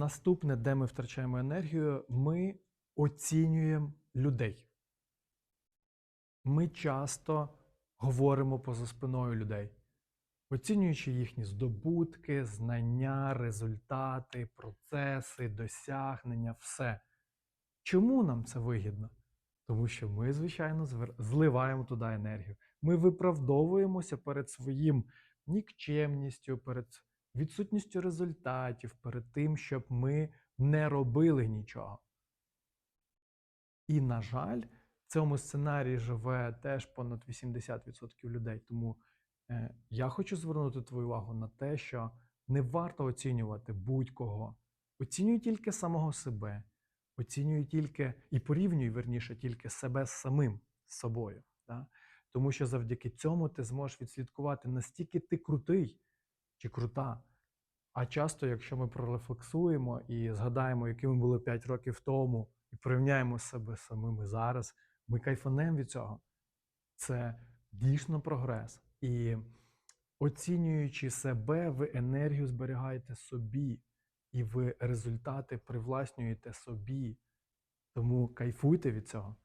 Наступне, де ми втрачаємо енергію, ми оцінюємо людей. Ми часто говоримо поза спиною людей, оцінюючи їхні здобутки, знання, результати, процеси, досягнення, все. Чому нам це вигідно? Тому що ми, звичайно, зливаємо туди енергію. Ми виправдовуємося перед своїм нікчемністю, перед відсутністю результатів, перед тим, щоб ми не робили нічого. І, на жаль, в цьому сценарії живе теж понад 80% людей. Тому е, я хочу звернути твою увагу на те, що не варто оцінювати будь-кого. Оцінюй тільки самого себе, оцінюй тільки і порівнюй, верніше, тільки себе з самим з собою. Да? Тому що завдяки цьому ти зможеш відслідкувати, настільки ти крутий чи крута. А часто, якщо ми прорефлексуємо і згадаємо, якими були 5 років тому, і порівняємо себе самими зараз, ми кайфанемо від цього. Це дійсно прогрес. І оцінюючи себе, ви енергію зберігаєте собі, і ви результати привласнюєте собі. Тому кайфуйте від цього.